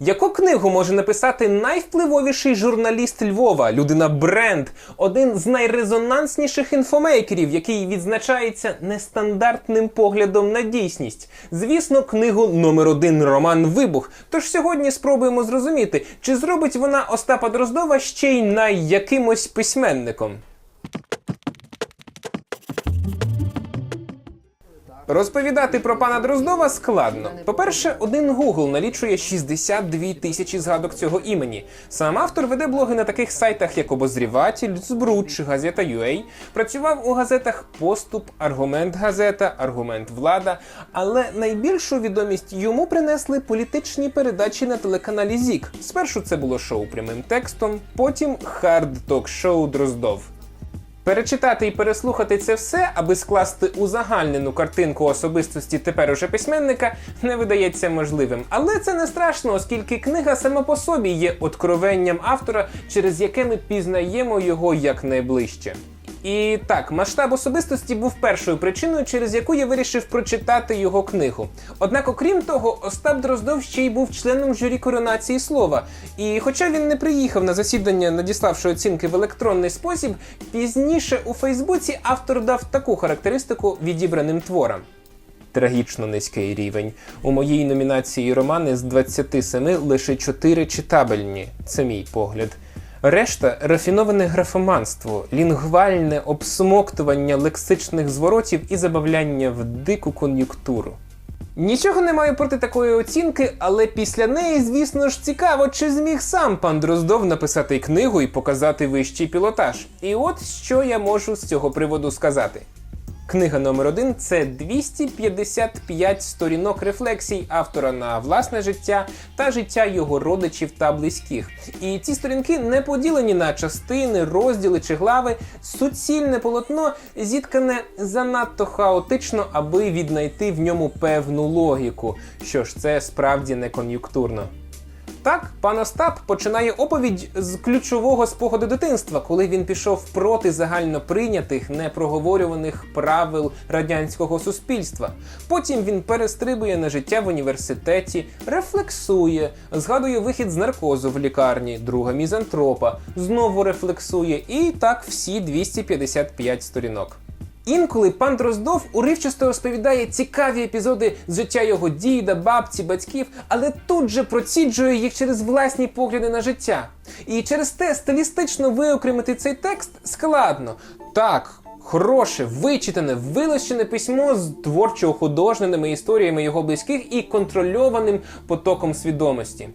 Яку книгу може написати найвпливовіший журналіст Львова, людина бренд, один з найрезонансніших інфомейкерів, який відзначається нестандартним поглядом на дійсність? Звісно, книгу номер один Роман Вибух. Тож сьогодні спробуємо зрозуміти, чи зробить вона Остапа Дроздова ще й на якимось письменником. Розповідати про пана Дроздова складно. По-перше, один Google налічує 62 тисячі згадок цього імені. Сам автор веде блоги на таких сайтах, як Обозріватель, Збруч, Газета UA. Працював у газетах Поступ, Аргумент Газета, Аргумент Влада. Але найбільшу відомість йому принесли політичні передачі на телеканалі ЗІК. Спершу це було шоу прямим текстом, потім хард ток-шоу Дроздов. Перечитати і переслухати це все, аби скласти узагальнену картинку особистості тепер уже письменника, не видається можливим. Але це не страшно, оскільки книга сама по собі є откровенням автора, через яке ми пізнаємо його якнайближче. І так, масштаб особистості був першою причиною, через яку я вирішив прочитати його книгу. Однак, окрім того, Остап Дроздов ще й був членом журі коронації слова. І хоча він не приїхав на засідання, надіславши оцінки в електронний спосіб, пізніше у Фейсбуці автор дав таку характеристику відібраним творам. Трагічно низький рівень. У моїй номінації романи з 27 лише 4 читабельні. Це мій погляд. Решта рафіноване графоманство, лінгвальне обсмоктування лексичних зворотів і забавляння в дику кон'юктуру. Нічого не маю проти такої оцінки, але після неї, звісно ж, цікаво, чи зміг сам пан Дроздов написати книгу і показати вищий пілотаж. І от що я можу з цього приводу сказати. Книга номер один це 255 сторінок рефлексій автора на власне життя та життя його родичів та близьких. І ці сторінки не поділені на частини, розділи чи глави. Суцільне полотно зіткане занадто хаотично, аби віднайти в ньому певну логіку. Що ж, це справді не кон'юнктурно. Так, пан Остап починає оповідь з ключового спогаду дитинства, коли він пішов проти загальноприйнятих, непроговорюваних правил радянського суспільства. Потім він перестрибує на життя в університеті, рефлексує, згадує вихід з наркозу в лікарні, друга мізантропа, знову рефлексує, і так всі 255 сторінок. Інколи пан Дроздов уривчасто розповідає цікаві епізоди з життя його діда, бабці, батьків, але тут же проціджує їх через власні погляди на життя. І через те стилістично виокремити цей текст складно. Так, хороше, вичитане, вилощене письмо з творчо-художненими історіями його близьких і контрольованим потоком свідомості.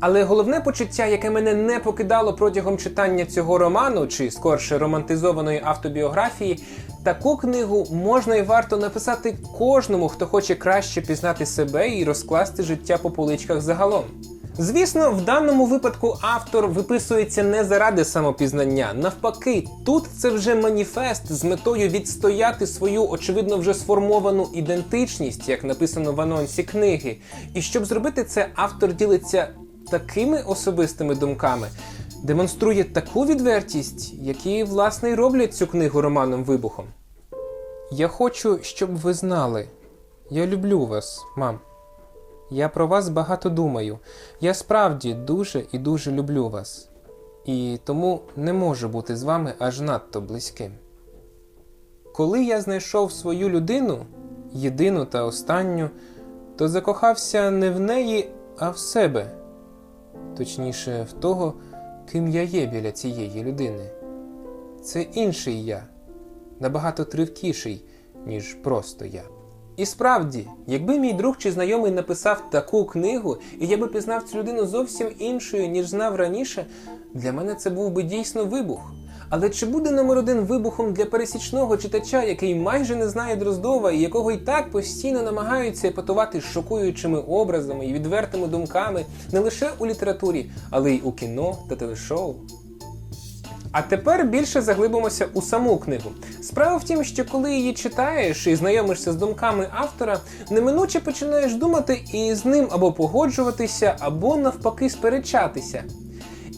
Але головне почуття, яке мене не покидало протягом читання цього роману, чи скорше романтизованої автобіографії, таку книгу можна і варто написати кожному, хто хоче краще пізнати себе і розкласти життя по поличках загалом. Звісно, в даному випадку автор виписується не заради самопізнання. Навпаки, тут це вже маніфест з метою відстояти свою, очевидно, вже сформовану ідентичність, як написано в анонсі книги. І щоб зробити це, автор ділиться такими особистими думками, демонструє таку відвертість, які, власне, й роблять цю книгу романом вибухом. Я хочу, щоб ви знали. Я люблю вас, мам. Я про вас багато думаю. Я справді дуже і дуже люблю вас. І тому не можу бути з вами аж надто близьким. Коли я знайшов свою людину, єдину та останню, то закохався не в неї, а в себе, точніше, в того, ким я є біля цієї людини. Це інший я, набагато тривкіший, ніж просто я. І справді, якби мій друг чи знайомий написав таку книгу, і я би пізнав цю людину зовсім іншою, ніж знав раніше, для мене це був би дійсно вибух. Але чи буде номер один вибухом для пересічного читача, який майже не знає Дроздова і якого і так постійно намагаються епатувати шокуючими образами і відвертими думками не лише у літературі, але й у кіно та телешоу? А тепер більше заглибимося у саму книгу. Справа в тім, що коли її читаєш і знайомишся з думками автора, неминуче починаєш думати і з ним або погоджуватися, або навпаки сперечатися.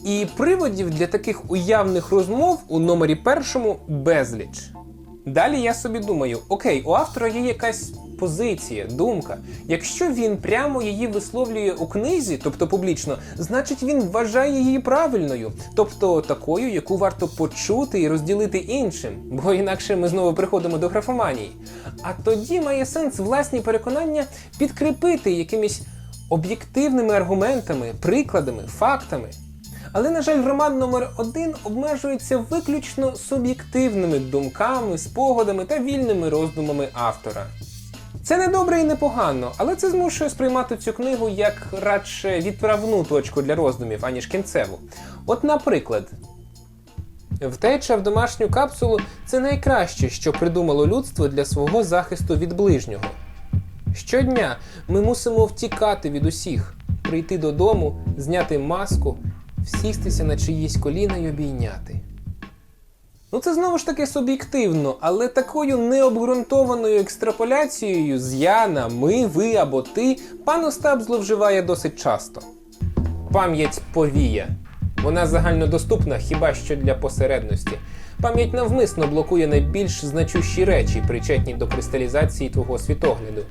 І приводів для таких уявних розмов у номері першому безліч. Далі я собі думаю: окей, у автора є якась позиція, думка. Якщо він прямо її висловлює у книзі, тобто публічно, значить він вважає її правильною, тобто такою, яку варто почути і розділити іншим, бо інакше ми знову приходимо до графоманії. А тоді має сенс власні переконання підкріпити якимись об'єктивними аргументами, прикладами, фактами. Але, на жаль, роман номер один обмежується виключно суб'єктивними думками, спогадами та вільними роздумами автора. Це не добре і не погано, але це змушує сприймати цю книгу як радше відправну точку для роздумів, аніж кінцеву. От, наприклад, втеча в домашню капсулу це найкраще, що придумало людство для свого захисту від ближнього. Щодня ми мусимо втікати від усіх, прийти додому, зняти маску, всістися на чиїсь коліна й обійняти. Ну це знову ж таки суб'єктивно, але такою необґрунтованою екстраполяцією з я на ми, ви або ти пан Остап зловживає досить часто. Пам'ять повія. Вона загальнодоступна хіба що для посередності. Пам'ять навмисно блокує найбільш значущі речі, причетні до кристалізації твого світогляду.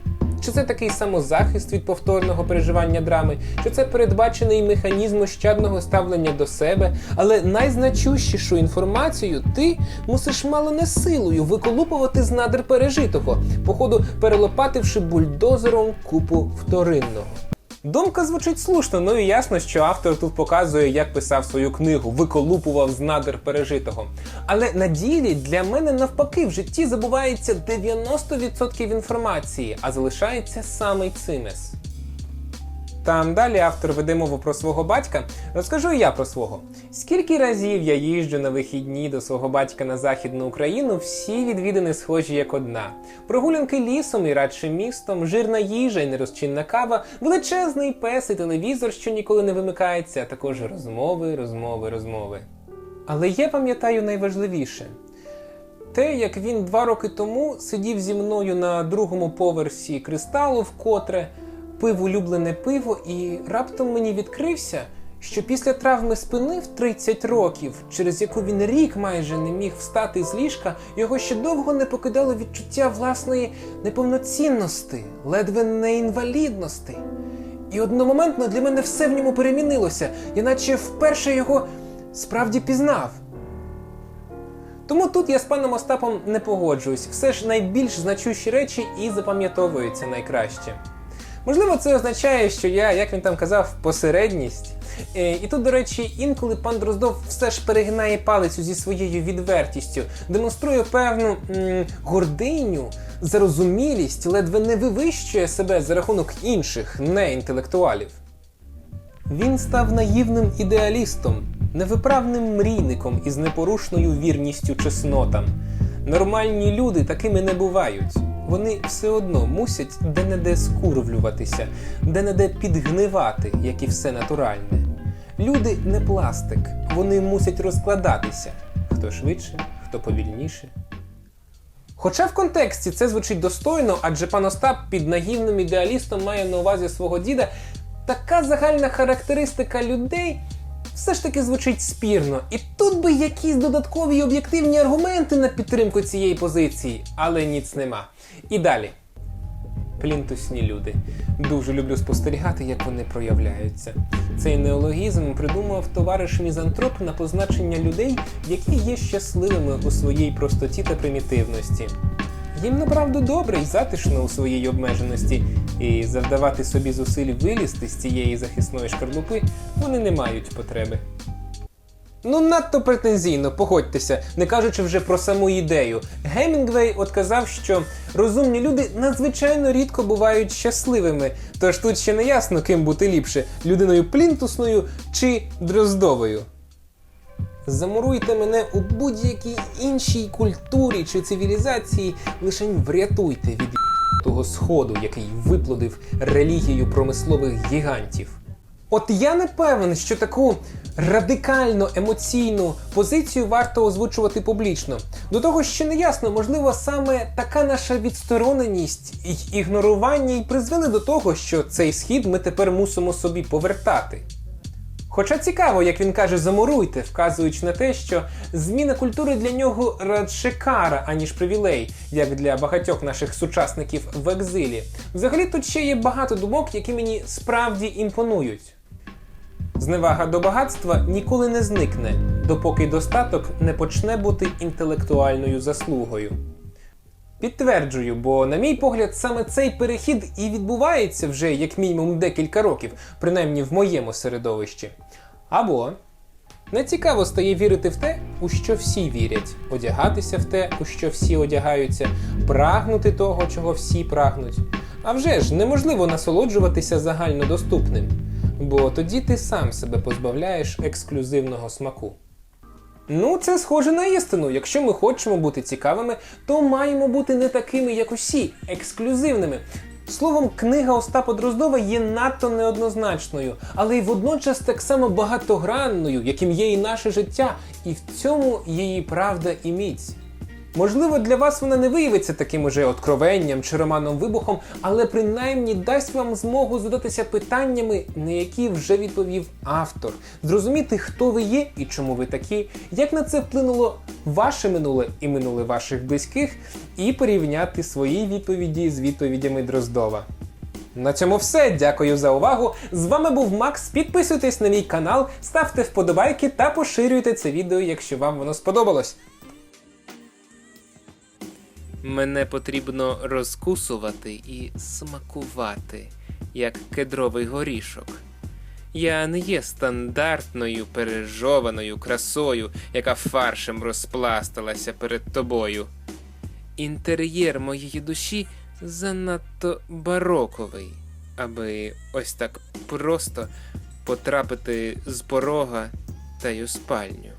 Чи це такий самозахист від повторного переживання драми, чи це передбачений механізм ощадного ставлення до себе, але найзначущішу інформацію ти мусиш мало не силою виколупувати з надр пережитого, походу перелопативши бульдозером купу вторинного. Думка звучить слушно, ну і ясно, що автор тут показує, як писав свою книгу, виколупував з надр пережитого. Але на ділі для мене навпаки в житті забувається 90% інформації, а залишається саме цимес. Там далі автор веде мову про свого батька. Розкажу і я про свого. Скільки разів я їжджу на вихідні до свого батька на Західну Україну, всі відвідини схожі як одна. Прогулянки лісом і радше містом, жирна їжа і нерозчинна кава, величезний пес і телевізор, що ніколи не вимикається, а також розмови, розмови, розмови. Але я пам'ятаю найважливіше. Те, як він два роки тому сидів зі мною на другому поверсі кристалу вкотре, пив улюблене пиво, і раптом мені відкрився, що після травми спини в 30 років, через яку він рік майже не міг встати з ліжка, його ще довго не покидало відчуття власної неповноцінності, ледве не інвалідності. І одномоментно для мене все в ньому перемінилося, я наче вперше його справді пізнав. Тому тут я з паном Остапом не погоджуюсь. Все ж найбільш значущі речі і запам'ятовуються найкраще. Можливо, це означає, що я, як він там казав, посередність. Е, І тут, до речі, інколи пан Дроздов все ж перегинає палицю зі своєю відвертістю, демонструє певну м, гординю, зарозумілість, ледве не вивищує себе за рахунок інших неінтелектуалів. Він став наївним ідеалістом, невиправним мрійником із непорушною вірністю чеснотам. Нормальні люди такими не бувають. Вони все одно мусять де-не-де скурвлюватися, де-не-де підгнивати, як і все натуральне. Люди не пластик, вони мусять розкладатися. Хто швидше, хто повільніше. Хоча в контексті це звучить достойно, адже пан Остап під наївним ідеалістом має на увазі свого діда, така загальна характеристика людей все ж таки звучить спірно. І тут би якісь додаткові об'єктивні аргументи на підтримку цієї позиції, але ніц нема. І далі. Плінтусні люди. Дуже люблю спостерігати, як вони проявляються. Цей неологізм придумав товариш Мізантроп на позначення людей, які є щасливими у своїй простоті та примітивності. Їм направду добре і затишно у своїй обмеженості, і завдавати собі зусиль вилізти з цієї захисної шкарлупи вони не мають потреби. Ну, надто претензійно, погодьтеся, не кажучи вже про саму ідею. Гемінгвей от казав, що розумні люди надзвичайно рідко бувають щасливими, тож тут ще не ясно, ким бути ліпше людиною плінтусною чи дроздовою. Замуруйте мене у будь-якій іншій культурі чи цивілізації, лише врятуйте від того сходу, який виплодив релігію промислових гігантів. От я не певен, що таку радикально емоційну позицію варто озвучувати публічно. До того ще не ясно, можливо, саме така наша відстороненість і ігнорування й призвели до того, що цей схід ми тепер мусимо собі повертати. Хоча цікаво, як він каже, замуруйте, вказуючи на те, що зміна культури для нього радше кара, аніж привілей, як для багатьох наших сучасників в екзилі. Взагалі тут ще є багато думок, які мені справді імпонують. Зневага до багатства ніколи не зникне, допоки достаток не почне бути інтелектуальною заслугою. Підтверджую, бо, на мій погляд, саме цей перехід і відбувається вже як мінімум декілька років, принаймні в моєму середовищі. Або не цікаво стає вірити в те, у що всі вірять, одягатися в те, у що всі одягаються, прагнути того, чого всі прагнуть. А вже ж неможливо насолоджуватися загальнодоступним, бо тоді ти сам себе позбавляєш ексклюзивного смаку. Ну, це схоже на істину. Якщо ми хочемо бути цікавими, то маємо бути не такими, як усі, ексклюзивними. Словом, книга Остапа Дроздова є надто неоднозначною, але й водночас так само багатогранною, яким є і наше життя, і в цьому її правда і міць. Можливо, для вас вона не виявиться таким уже откровенням чи романом вибухом, але принаймні дасть вам змогу задатися питаннями, на які вже відповів автор, зрозуміти, хто ви є і чому ви такі, як на це вплинуло ваше минуле і минуле ваших близьких, і порівняти свої відповіді з відповідями Дроздова. На цьому все. Дякую за увагу. З вами був Макс. Підписуйтесь на мій канал, ставте вподобайки та поширюйте це відео, якщо вам воно сподобалось. Мене потрібно розкусувати і смакувати, як кедровий горішок. Я не є стандартною пережованою красою, яка фаршем розпласталася перед тобою. Інтер'єр моєї душі занадто бароковий, аби ось так просто потрапити з порога та й у спальню.